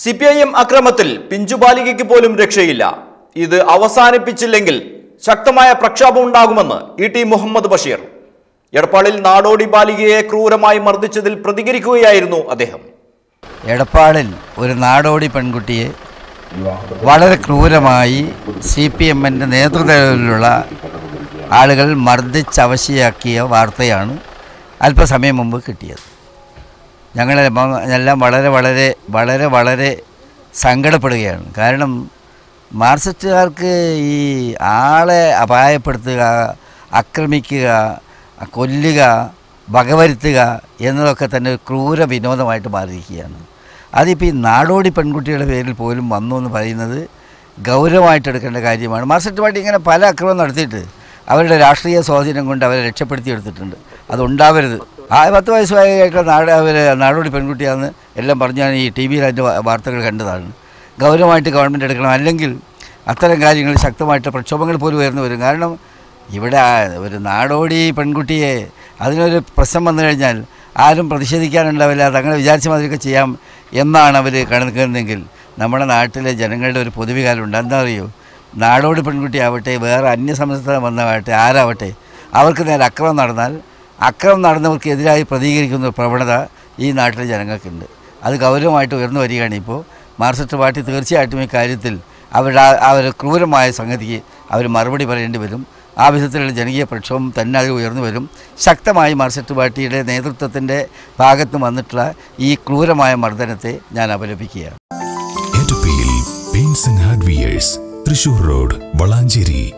C P I M അക്രമത്തിൽ പിഞ്ചുബാലികയ്ക്ക് പോലും രക്ഷയില്ല. ഇത് അവസാനിപ്പിച്ചില്ലെങ്കിൽ ശക്തമായ പ്രക്ഷോഭം ഉണ്ടാകുമെന്ന് ഇ ടി മുഹമ്മദ് ബഷീർ. എടപ്പാളിൽ നാടോടി ബാലികയെ ക്രൂരമായി മർദ്ദിച്ചതിൽ പ്രതികരിക്കുകയായിരുന്നു അദ്ദേഹം. എടപ്പാളിൽ ഒരു നാടോടി പെൺകുട്ടിയെ വളരെ ക്രൂരമായി സി പി എമ്മിന്റെ നേതൃത്വത്തിലുള്ള ആളുകൾ മർദ്ദിച്ചവശിയാക്കിയ വാർത്തയാണ് അല്പസമയം മുമ്പ് കിട്ടിയത്. ഞങ്ങൾ എല്ലാം വളരെ വളരെ വളരെ വളരെ സങ്കടപ്പെടുകയാണ്. കാരണം മാർക്സിസ്റ്റുകാർക്ക് ഈ ആളെ അപായപ്പെടുത്തുക ആക്രമിക്കുക കൊല്ലുക വകവരുത്തുക എന്നതൊക്കെ തന്നെ ക്രൂര വിനോദമായിട്ട് മാറിയിരിക്കുകയാണ്. അതിപ്പോൾ ഈ നാടോടി പെൺകുട്ടികളുടെ പേരിൽ പോലും വന്നു എന്ന് പറയുന്നത് ഗൗരവമായിട്ട് എടുക്കേണ്ട കാര്യമാണ്. മാർക്സിസ്റ്റ് പാർട്ടി ഇങ്ങനെ പല അക്രമം നടത്തിയിട്ട് അവരുടെ രാഷ്ട്രീയ സ്വാധീനം കൊണ്ട് അവരെ രക്ഷപ്പെടുത്തി എടുത്തിട്ടുണ്ട്. അതുണ്ടാവരുത്. ആ പത്ത് വയസ്സുമായിട്ടുള്ള നാട് നാടോടി പെൺകുട്ടിയാണെന്ന് എല്ലാം പറഞ്ഞ് ഞാൻ ഈ ടി വിയിൽ അതിന്റെ വാർത്തകൾ കണ്ടതാണ്. ഗൗരവമായിട്ട് ഗവൺമെന്റ് എടുക്കണം. അല്ലെങ്കിൽ അത്തരം കാര്യങ്ങൾ ശക്തമായിട്ട് പ്രക്ഷോഭങ്ങൾ പോലും ഉയർന്നു വരും. കാരണം ഇവിടെ ഒരു നാടോടി പെൺകുട്ടിയെ അതിനൊരു പ്രശ്നം വന്നു കഴിഞ്ഞാൽ ആരും പ്രതിഷേധിക്കാനുണ്ടാവില്ല തങ്ങളെ വിചാരിച്ച മാതിരിയൊക്കെ ചെയ്യാം എന്നാണ് അവർ കണക്കുന്നതെങ്കിൽ നമ്മുടെ നാട്ടിലെ ജനങ്ങളുടെ ഒരു പൊതുവികാരമുണ്ട് എന്താ അറിയോ? നാടോടി പെൺകുട്ടിയാവട്ടെ വേറെ അന്യസംസ്ഥാനം വന്നതാവട്ടെ ആരാവട്ടെ അവർക്ക് നേരെ അക്രമം നടന്നാൽ അക്രമം നടന്നവർക്കെതിരായി പ്രതികരിക്കുന്ന പ്രവണത ഈ നാട്ടിലെ ജനങ്ങൾക്കുണ്ട്. അത് ഗൗരവമായിട്ട് ഉയർന്നു വരികയാണ് ഇപ്പോൾ. മാർക്സിസ്റ്റ് പാർട്ടി തീർച്ചയായിട്ടും ഈ കാര്യത്തിൽ അവരുടെ ആ ക്രൂരമായ സംഗതിക്ക് അവർ മറുപടി പറയേണ്ടി വരും. ആ വിധത്തിലുള്ള ജനകീയ പ്രക്ഷോഭം തന്നെ അത് ഉയർന്നു വരും. ശക്തമായി മാർക്സിസ്റ്റ് പാർട്ടിയുടെ നേതൃത്വത്തിന്റെ ഭാഗത്ത് വന്നിട്ടുള്ള ഈ ക്രൂരമായ മർദ്ദനത്തെ ഞാൻ അപലപിക്കുകയാണ്. തൃശൂർ റോഡ് വളാഞ്ചേരി.